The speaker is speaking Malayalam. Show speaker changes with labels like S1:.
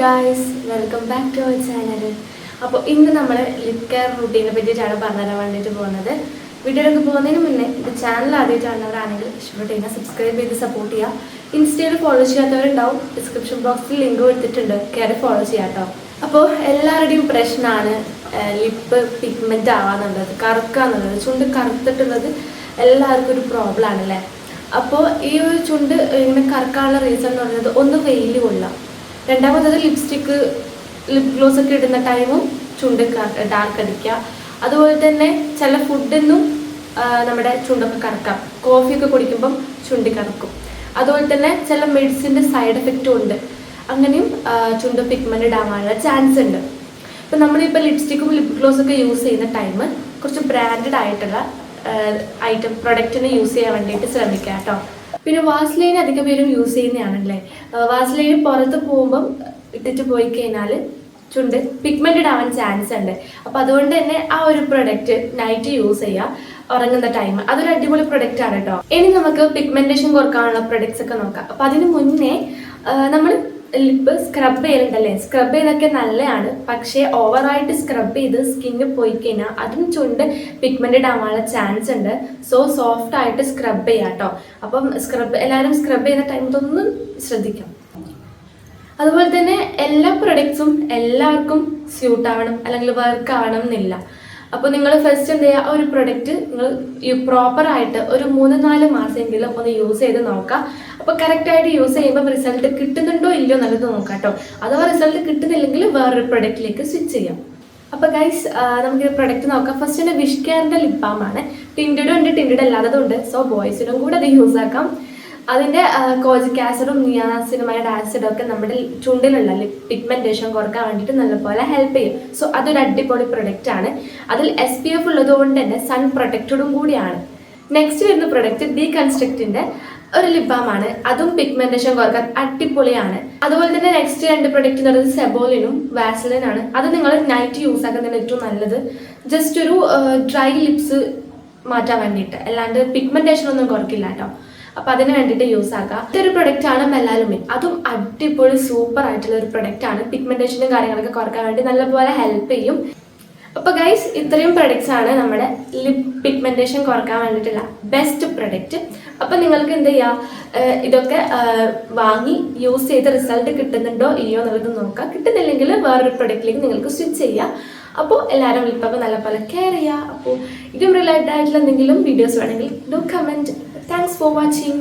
S1: Guys welcome back to our channel അപ്പോൾ ഇന്ന് നമ്മൾ ലിപ് കെയർ റൂട്ടീനെ പറ്റിയിട്ടാണ് പറഞ്ഞുതരാൻ വേണ്ടിയിട്ട് പോകുന്നത്. വീഡിയോയിലൊക്കെ പോകുന്നതിന് മുന്നേ ഇത് ചാനൽ ആദ്യമായിട്ട് കാണുന്നവരാണെങ്കിൽ ഇഷ്ടപ്പെട്ട് കഴിഞ്ഞാൽ സബ്സ്ക്രൈബ് ചെയ്ത് സപ്പോർട്ട് ചെയ്യുക. ഇൻസ്റ്റയിൽ ഫോളോ ചെയ്യാത്തവരുണ്ടാവും. ഡിസ്ക്രിപ്ഷൻ ബോക്സിൽ ലിങ്ക് കൊടുത്തിട്ടുണ്ട്. കയറി ഫോളോ ചെയ്യാം കേട്ടോ. അപ്പോൾ എല്ലാവരുടെയും പ്രശ്നമാണ് ലിപ്പ് പിഗ്മെന്റ് ആവാന്നുള്ളത് കറുക്കുക എന്നുള്ളത് ചുണ്ട് കറുത്തിട്ടുള്ളത് എല്ലാവർക്കും ഒരു പ്രോബ്ലം ആണല്ലേ? അപ്പോൾ ഈ ഒരു ചുണ്ട് ഇങ്ങനെ കറക്കാനുള്ള റീസൺ എന്ന് പറയുന്നത് ഒന്ന് വെയിൽ കൊള്ളാം രണ്ടാമത്തത് ലിപ്സ്റ്റിക്ക് ലിപ് ഗ്ലോസ് ഒക്കെ ഇടുന്ന ടൈമും ചുണ്ട് ഡാർക്ക് അടിക്കുക. അതുപോലെ തന്നെ ചില ഫുഡൊന്നും നമ്മുടെ ചുണ്ടൊക്കെ കറക്കാം. കോഫിയൊക്കെ കുടിക്കുമ്പം ചുണ്ടി കറക്കും. അതുപോലെ തന്നെ ചില മെഡിസിന്റെ സൈഡ് എഫക്റ്റും ഉണ്ട്. അങ്ങനെയും ചുണ്ട് പിഗ്മെന്റഡ് ആവാനുള്ള ചാൻസ് ഉണ്ട്. ഇപ്പം നമ്മളിപ്പോൾ ലിപ്സ്റ്റിക്കും ലിപ് ഗ്ലോസ് ഒക്കെ യൂസ് ചെയ്യുന്ന ടൈം കുറച്ച് ബ്രാൻഡഡ് ആയിട്ടുള്ള ഐറ്റം പ്രൊഡക്റ്റിനെ യൂസ് ചെയ്യാൻ വേണ്ടിയിട്ട് ശ്രമിക്കുക കേട്ടോ. പിന്നെ വാസ്ലൈൻ അധികം പേരും യൂസ് ചെയ്യുന്നതാണല്ലേ? വാസ്ലൈൻ പുറത്ത് പോകുമ്പം ഇട്ടിട്ട് പോയി കഴിഞ്ഞാൽ ചുണ്ട് പിഗ്മെന്റഡ് ആവാൻ ചാൻസ് ഉണ്ട്. അപ്പോൾ അതുകൊണ്ട് തന്നെ ആ ഒരു പ്രൊഡക്റ്റ് നൈറ്റ് യൂസ് ചെയ്യുക ഉറങ്ങുന്ന ടൈം അതൊരു അടിപൊളി പ്രൊഡക്റ്റ് ആണ് കേട്ടോ ഇനി നമുക്ക് പിഗ്മെന്റേഷൻ കുറക്കാനുള്ള പ്രൊഡക്ട്സ് ഒക്കെ നോക്കാം. അപ്പോൾ അതിന് മുന്നേ നമ്മൾ ലിപ്പ് സ്ക്രബ് ചെയ്യലുണ്ടല്ലേ? സ്ക്രബ് ചെയ്തൊക്കെ നല്ലതാണ്. പക്ഷേ ഓവറായിട്ട് സ്ക്രബ് ചെയ്ത് സ്കിന്നിൽ പോയി കഴിഞ്ഞാൽ അതും ചുണ്ട് പിഗ്മെന്റഡ് ആവാനുള്ള ചാൻസ് ഉണ്ട്. സോ സോഫ്റ്റ് ആയിട്ട് സ്ക്രബ് ചെയ്യാം കേട്ടോ. അപ്പം സ്ക്രബ് എല്ലാവരും സ്ക്രബ് ചെയ്യുന്ന ടൈമിൽ ഒന്ന് ശ്രദ്ധിക്കാം അതുപോലെ തന്നെ എല്ലാ പ്രൊഡക്ട്സും എല്ലാവർക്കും സ്യൂട്ട് ആവണം അല്ലെങ്കിൽ വർക്ക് ആവണം എന്നില്ല. അപ്പോൾ നിങ്ങൾ ഫസ്റ്റ് എന്ത് ചെയ്യുക ഒരു പ്രൊഡക്റ്റ് നിങ്ങൾ പ്രോപ്പറായിട്ട് ഒരു മൂന്ന് നാല് മാസമെങ്കിലും ഒന്ന് യൂസ് ചെയ്ത് നോക്കാം. അപ്പോൾ കറക്റ്റായിട്ട് യൂസ് ചെയ്യുമ്പോൾ റിസൾട്ട് കിട്ടുന്നുണ്ടോ ഇല്ലയോ എന്നുള്ളത് നോക്കാം കേട്ടോ അഥവാ റിസൾട്ട് കിട്ടുന്നില്ലെങ്കിൽ വേറൊരു പ്രൊഡക്റ്റിലേക്ക് സ്വിച്ച് ചെയ്യാം. അപ്പോൾ ഗൈസ് നമുക്ക് പ്രൊഡക്റ്റ് നോക്കാം. ഫസ്റ്റ് തന്നെ വിഷ് കെയറിന്റെ ലിപ് ബാം ആണ്. ടിൻഡഡും ഉണ്ട് ടിൻഡഡ് അല്ലാത്തതുണ്ട് സോ ബോയ്സിനും കൂടെ അത് യൂസ് ആക്കാം. അതിന്റെ കോജിക് ആസിഡും നിയാസിനുമായിട്ട് ആസിഡും ഒക്കെ നമ്മുടെ ചുണ്ടിലുള്ള പിഗ്മെന്റേഷൻ കുറയ്ക്കാൻ വേണ്ടിയിട്ട് നല്ലപോലെ ഹെൽപ്പ് ചെയ്യും. സോ അതൊരു അടിപൊളി പ്രൊഡക്റ്റ് ആണ്. അതിൽ എസ് പി എഫ് ഉള്ളത് കൊണ്ട് തന്നെ സൺ പ്രൊട്ടക്റ്റഡും കൂടിയാണ്. നെക്സ്റ്റ് വരുന്ന പ്രൊഡക്റ്റ് ഡി കൺസ്ട്രക്റ്റിന്റെ ഒരു ലിബാമാണ് അതും പിഗ്മെന്റേഷൻ കുറയ്ക്കാൻ അടിപൊളിയാണ്. അതുപോലെ തന്നെ നെക്സ്റ്റ് രണ്ട് പ്രൊഡക്റ്റ് എന്ന് പറയുന്നത് സെബോലിനും വാസലിനാണ് അത് നിങ്ങൾ നൈറ്റ് യൂസ് ആക്കുന്നതിന് ഏറ്റവും നല്ലത്. ജസ്റ്റ് ഒരു ഡ്രൈ ലിപ്സ് മാറ്റാൻ വേണ്ടിയിട്ട്. അല്ലാണ്ട് പിഗ്മെന്റേഷൻ ഒന്നും കുറക്കില്ല കേട്ടോ. അപ്പൊ അതിന് വേണ്ടിയിട്ട് യൂസ് ആക്കാം. ഇതൊരു ആണ് മെലാലുമിൻ അതും അടിപൊളി സൂപ്പർ ആയിട്ടുള്ള ഒരു പ്രൊഡക്റ്റ് ആണ്. പിഗ്മെന്റേഷനും കാര്യങ്ങളൊക്കെ കുറയ്ക്കാൻ വേണ്ടി നല്ലപോലെ ഹെൽപ്പ് ചെയ്യും. അപ്പൊ ഗൈസ് ഇത്രയും പ്രൊഡക്ട്സ് ആണ് നമ്മുടെ ലിപ് പിഗ്മെന്റേഷൻ കുറയ്ക്കാൻ വേണ്ടിയിട്ടുള്ള ബെസ്റ്റ് പ്രൊഡക്റ്റ് അപ്പൊ നിങ്ങൾക്ക് എന്ത് ചെയ്യാം? ഇതൊക്കെ വാങ്ങി യൂസ് ചെയ്ത് റിസൾട്ട് കിട്ടുന്നുണ്ടോ ഇല്ലയോ എന്നുള്ളത് നോക്കാം. കിട്ടുന്നില്ലെങ്കിൽ വേറൊരു പ്രൊഡക്റ്റിലേക്ക് നിങ്ങൾക്ക് സ്വിച്ച് ചെയ്യാം. അപ്പോൾ എല്ലാവരും ലിപ്പൊക്കെ നല്ലപോലെ കെയർ ചെയ്യുക അപ്പോൾ ഇതും റിലേറ്റഡ് ആയിട്ടുള്ള എന്തെങ്കിലും വീഡിയോസ് വേണമെങ്കിൽ do comment thanks for watching